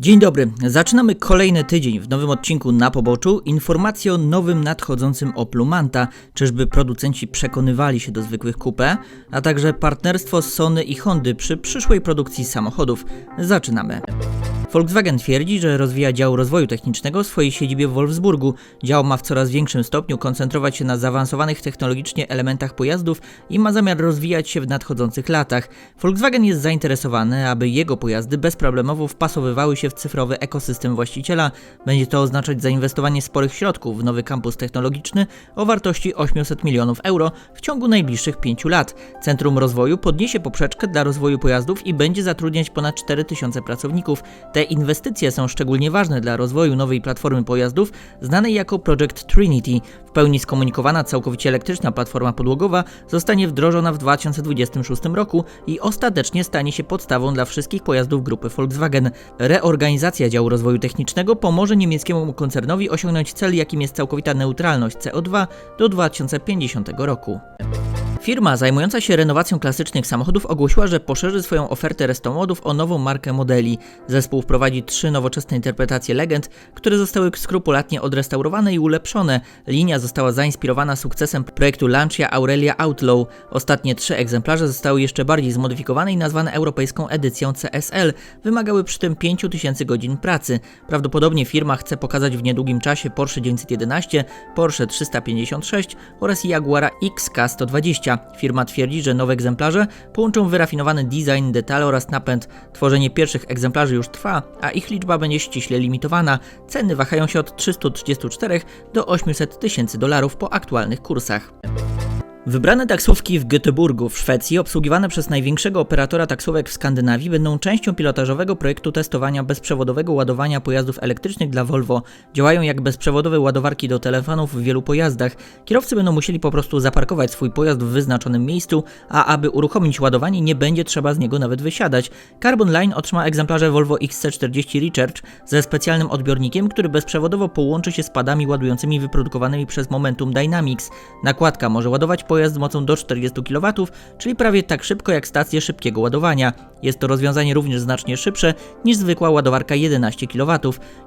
Dzień dobry, zaczynamy kolejny tydzień w nowym odcinku na poboczu. Informacje o nowym nadchodzącym Oplu Manta, czyżby producenci przekonywali się do zwykłych coupe, a także partnerstwo Sony i Hondy przy przyszłej produkcji samochodów. Zaczynamy. Volkswagen twierdzi, że rozwija dział rozwoju technicznego w swojej siedzibie w Wolfsburgu. Dział ma w coraz większym stopniu koncentrować się na zaawansowanych technologicznie elementach pojazdów i ma zamiar rozwijać się w nadchodzących latach. Volkswagen jest zainteresowany, aby jego pojazdy bezproblemowo wpasowywały się w cyfrowy ekosystem właściciela. Będzie to oznaczać zainwestowanie sporych środków w nowy kampus technologiczny o wartości 800 milionów euro w ciągu najbliższych 5 lat. Centrum Rozwoju podniesie poprzeczkę dla rozwoju pojazdów i będzie zatrudniać ponad 4000 pracowników. Te inwestycje są szczególnie ważne dla rozwoju nowej platformy pojazdów, znanej jako Project Trinity. W pełni skomunikowana całkowicie elektryczna platforma podłogowa zostanie wdrożona w 2026 roku i ostatecznie stanie się podstawą dla wszystkich pojazdów grupy Volkswagen. Reorganizacja działu rozwoju technicznego pomoże niemieckiemu koncernowi osiągnąć cel, jakim jest całkowita neutralność CO2 do 2050 roku. Firma zajmująca się renowacją klasycznych samochodów ogłosiła, że poszerzy swoją ofertę restomodów o nową markę modeli. Zespół wprowadzi trzy nowoczesne interpretacje legend, które zostały skrupulatnie odrestaurowane i ulepszone. Linia została zainspirowana sukcesem projektu Lancia Aurelia Outlaw. Ostatnie trzy egzemplarze zostały jeszcze bardziej zmodyfikowane i nazwane europejską edycją CSL. Wymagały przy tym 5000 godzin pracy. Prawdopodobnie firma chce pokazać w niedługim czasie Porsche 911, Porsche 356 oraz Jaguara XK120. Firma twierdzi, że nowe egzemplarze połączą wyrafinowany design, detale oraz napęd. Tworzenie pierwszych egzemplarzy już trwa, a ich liczba będzie ściśle limitowana. Ceny wahają się od 334 do 800 tysięcy dolarów po aktualnych kursach. Wybrane taksówki w Göteborgu w Szwecji, obsługiwane przez największego operatora taksówek w Skandynawii, będą częścią pilotażowego projektu testowania bezprzewodowego ładowania pojazdów elektrycznych dla Volvo. Działają jak bezprzewodowe ładowarki do telefonów w wielu pojazdach. Kierowcy będą musieli po prostu zaparkować swój pojazd w wyznaczonym miejscu, a aby uruchomić ładowanie, nie będzie trzeba z niego nawet wysiadać. Carbon Line otrzyma egzemplarze Volvo XC40 Recharge ze specjalnym odbiornikiem, który bezprzewodowo połączy się z padami ładującymi wyprodukowanymi przez Momentum Dynamics. Nakładka może ładować pojazd z mocą do 40 kW, czyli prawie tak szybko jak stacje szybkiego ładowania. Jest to rozwiązanie również znacznie szybsze niż zwykła ładowarka 11 kW.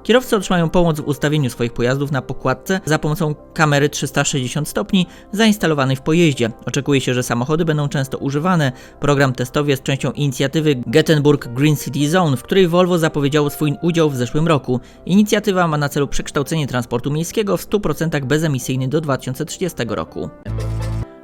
Kierowcy otrzymają pomoc w ustawieniu swoich pojazdów na pokładce za pomocą kamery 360 stopni zainstalowanej w pojeździe. Oczekuje się, że samochody będą często używane. Program testowy jest częścią inicjatywy Gettenburg Green City Zone, w której Volvo zapowiedziało swój udział w zeszłym roku. Inicjatywa ma na celu przekształcenie transportu miejskiego w 100% bezemisyjny do 2030 roku.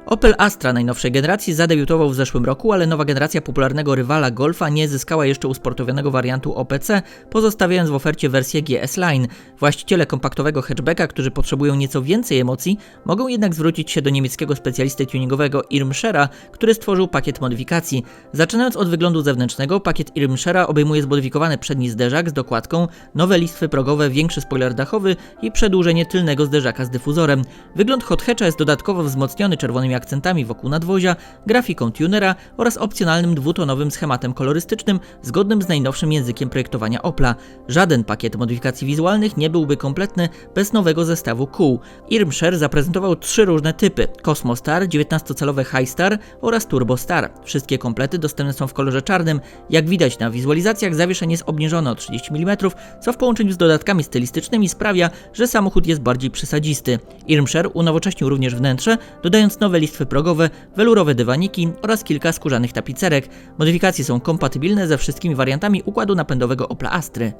Opel Astra najnowszej generacji zadebiutował w zeszłym roku, ale nowa generacja popularnego rywala Golfa nie zyskała jeszcze usportowionego wariantu OPC, pozostawiając w ofercie wersję GS Line. Właściciele kompaktowego hatchbacka, którzy potrzebują nieco więcej emocji, mogą jednak zwrócić się do niemieckiego specjalisty tuningowego Irmschera, który stworzył pakiet modyfikacji. Zaczynając od wyglądu zewnętrznego, pakiet Irmschera obejmuje zmodyfikowany przedni zderzak z dokładką, nowe listwy progowe, większy spoiler dachowy i przedłużenie tylnego zderzaka z dyfuzorem. Wygląd hot hatcha jest dodatkowo wzmocniony czerwonymi akcentami wokół nadwozia, grafiką tunera oraz opcjonalnym dwutonowym schematem kolorystycznym zgodnym z najnowszym językiem projektowania Opla. Żaden pakiet modyfikacji wizualnych nie byłby kompletny bez nowego zestawu kół. Irmscher zaprezentował trzy różne typy: Cosmo Star, 19-calowe High Star oraz Turbo Star. Wszystkie komplety dostępne są w kolorze czarnym. Jak widać na wizualizacjach zawieszenie jest obniżone o 30 mm, co w połączeniu z dodatkami stylistycznymi sprawia, że samochód jest bardziej przesadzisty. Irmscher unowocześnił również wnętrze, dodając nowe listwy progowe, welurowe dywaniki oraz kilka skórzanych tapicerek. Modyfikacje są kompatybilne ze wszystkimi wariantami układu napędowego Opla Astry.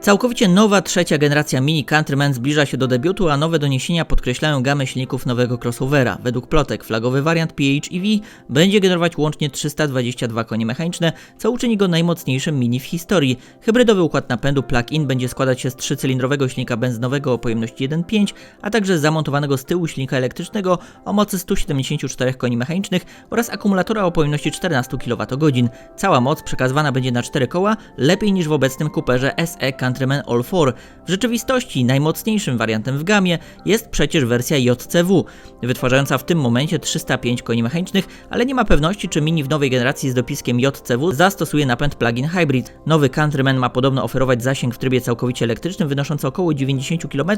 Całkowicie nowa trzecia generacja Mini Countryman zbliża się do debiutu, a nowe doniesienia podkreślają gamę silników nowego crossovera. Według plotek flagowy wariant PHEV będzie generować łącznie 322 konie mechaniczne, co uczyni go najmocniejszym Mini w historii. Hybrydowy układ napędu plug-in będzie składać się z trzycylindrowego silnika benzynowego o pojemności 1.5, a także zamontowanego z tyłu silnika elektrycznego o mocy 174 koni mechanicznych oraz akumulatora o pojemności 14 kWh. Cała moc przekazywana będzie na cztery koła, lepiej niż w obecnym kuperze SE Countryman Countryman All 4. W rzeczywistości najmocniejszym wariantem w gamie jest przecież wersja JCW, wytwarzająca w tym momencie 305 koni mechanicznych, ale nie ma pewności, czy Mini w nowej generacji z dopiskiem JCW zastosuje napęd plug-in hybrid. Nowy Countryman ma podobno oferować zasięg w trybie całkowicie elektrycznym wynoszący około 90 km,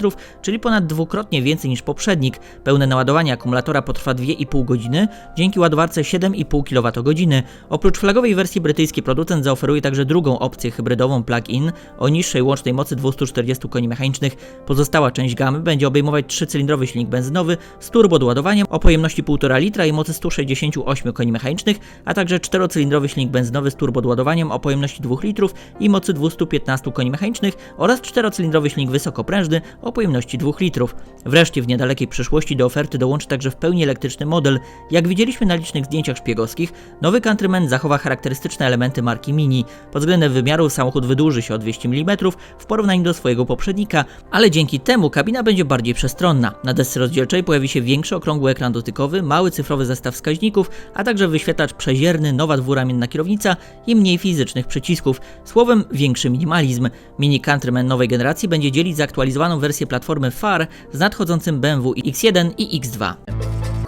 czyli ponad dwukrotnie więcej niż poprzednik. Pełne naładowanie akumulatora potrwa 2,5 godziny, dzięki ładowarce 7,5 kWh. Oprócz flagowej wersji brytyjski producent zaoferuje także drugą opcję hybrydową plug-in o niższej łącznej mocy 240 koni mechanicznych. Pozostała część gamy będzie obejmować trzycylindrowy silnik benzynowy z turbodoładowaniem o pojemności 1,5 litra i mocy 168 koni mechanicznych, a także czterocylindrowy silnik benzynowy z turbodoładowaniem o pojemności 2 litrów i mocy 215 koni mechanicznych oraz czterocylindrowy silnik wysokoprężny o pojemności 2 litrów. Wreszcie w niedalekiej przyszłości do oferty dołączy także w pełni elektryczny model. Jak widzieliśmy na licznych zdjęciach szpiegowskich, nowy Countryman zachowa charakterystyczne elementy marki Mini. Pod względem wymiarów samochód wydłuży się o 200 mm w porównaniu do swojego poprzednika, ale dzięki temu kabina będzie bardziej przestronna. Na desce rozdzielczej pojawi się większy okrągły ekran dotykowy, mały cyfrowy zestaw wskaźników, a także wyświetlacz przezierny, nowa dwuramienna kierownica i mniej fizycznych przycisków. Słowem, większy minimalizm. Mini Countryman nowej generacji będzie dzielić zaktualizowaną wersję platformy FAR z nadchodzącym BMW X1 i X2.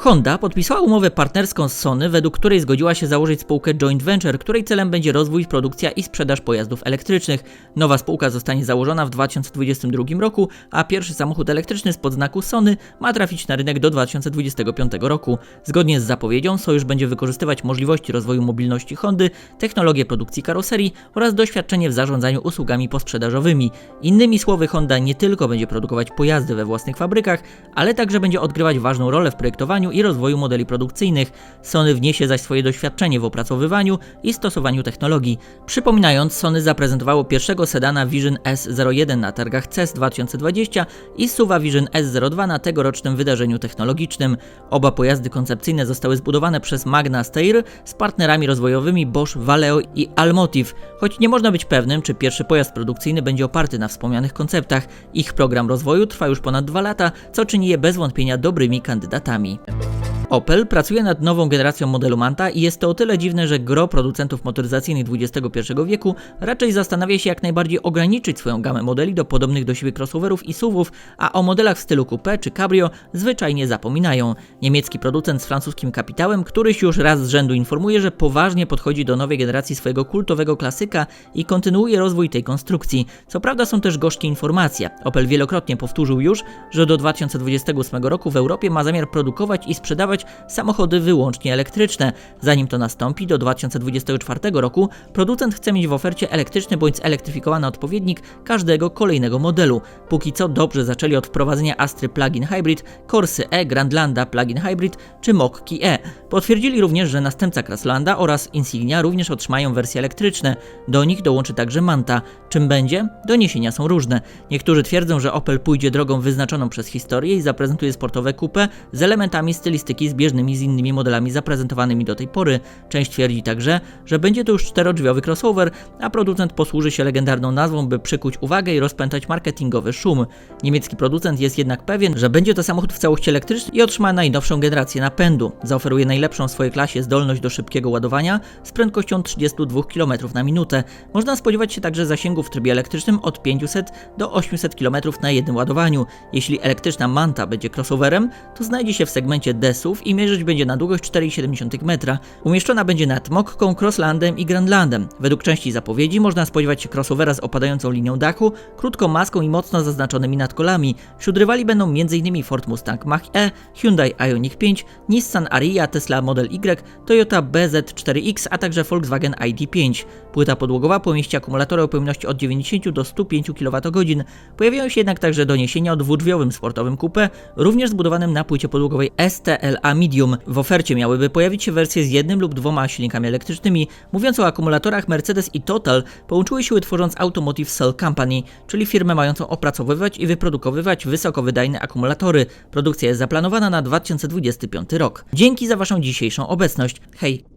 Honda podpisała umowę partnerską z Sony, według której zgodziła się założyć spółkę joint venture, której celem będzie rozwój, produkcja i sprzedaż pojazdów elektrycznych. Nowa spółka zostanie założona w 2022 roku, a pierwszy samochód elektryczny spod znaku Sony ma trafić na rynek do 2025 roku. Zgodnie z zapowiedzią sojusz będzie wykorzystywać możliwości rozwoju mobilności Hondy, technologię produkcji karoserii oraz doświadczenie w zarządzaniu usługami posprzedażowymi. Innymi słowy, Honda nie tylko będzie produkować pojazdy we własnych fabrykach, ale także będzie odgrywać ważną rolę w projektowaniu i rozwoju modeli produkcyjnych. Sony wniesie zaś swoje doświadczenie w opracowywaniu i stosowaniu technologii. Przypominając, Sony zaprezentowało pierwszego sedana Vision S01 na targach CES 2020 i SUVa Vision S02 na tegorocznym wydarzeniu technologicznym. Oba pojazdy koncepcyjne zostały zbudowane przez Magna Steyr z partnerami rozwojowymi Bosch, Valeo i Almotiv, choć nie można być pewnym, czy pierwszy pojazd produkcyjny będzie oparty na wspomnianych konceptach. Ich program rozwoju trwa już ponad dwa lata, co czyni je bez wątpienia dobrymi kandydatami. Thank you. Opel pracuje nad nową generacją modelu Manta i jest to o tyle dziwne, że gro producentów motoryzacyjnych XXI wieku raczej zastanawia się jak najbardziej ograniczyć swoją gamę modeli do podobnych do siebie crossoverów i SUVów, a o modelach w stylu coupe czy cabrio zwyczajnie zapominają. Niemiecki producent z francuskim kapitałem któryś już raz z rzędu informuje, że poważnie podchodzi do nowej generacji swojego kultowego klasyka i kontynuuje rozwój tej konstrukcji. Co prawda są też gorzkie informacje. Opel wielokrotnie powtórzył już, że do 2028 roku w Europie ma zamiar produkować i sprzedawać samochody wyłącznie elektryczne. Zanim to nastąpi, do 2024 roku producent chce mieć w ofercie elektryczny bądź zelektryfikowany odpowiednik każdego kolejnego modelu. Póki co dobrze zaczęli od wprowadzenia Astry Plug-in Hybrid, Corsy E, Grandlanda Plug-in Hybrid czy Mokki E. Potwierdzili również, że następca Crosslanda oraz Insignia również otrzymają wersje elektryczne. Do nich dołączy także Manta. Czym będzie? Doniesienia są różne. Niektórzy twierdzą, że Opel pójdzie drogą wyznaczoną przez historię i zaprezentuje sportowe coupe z elementami stylistyki zbieżnymi z innymi modelami zaprezentowanymi do tej pory. Część twierdzi także, że będzie to już czterodrzwiowy crossover, a producent posłuży się legendarną nazwą, by przykuć uwagę i rozpętać marketingowy szum. Niemiecki producent jest jednak pewien, że będzie to samochód w całości elektryczny i otrzyma najnowszą generację napędu. Zaoferuje najlepszą w swojej klasie zdolność do szybkiego ładowania z prędkością 32 km na minutę. Można spodziewać się także zasięgu w trybie elektrycznym od 500 do 800 km na jednym ładowaniu. Jeśli elektryczna Manta będzie crossoverem, to znajdzie się w segmencie desów i mierzyć będzie na długość 4,7 metra. Umieszczona będzie nad Mokką, Crosslandem i Grandlandem. Według części zapowiedzi można spodziewać się crossovera z opadającą linią dachu, krótką maską i mocno zaznaczonymi nadkolami. Wśród rywali będą m.in. Ford Mustang Mach-E, Hyundai Ioniq 5, Nissan Ariya, Tesla Model Y, Toyota BZ4X, a także Volkswagen ID5. Płyta podłogowa pomieści akumulatory o pojemności od 90 do 105 kWh. Pojawiają się jednak także doniesienia o dwudrzwiowym sportowym coupe, również zbudowanym na płycie podłogowej STLA Medium. W ofercie miałyby pojawić się wersje z jednym lub dwoma silnikami elektrycznymi. Mówiąc o akumulatorach, Mercedes i Total połączyły siły tworząc Automotive Cell Company, czyli firmę mającą opracowywać i wyprodukowywać wysokowydajne akumulatory. Produkcja jest zaplanowana na 2025 rok. Dzięki za Waszą dzisiejszą obecność. Hej!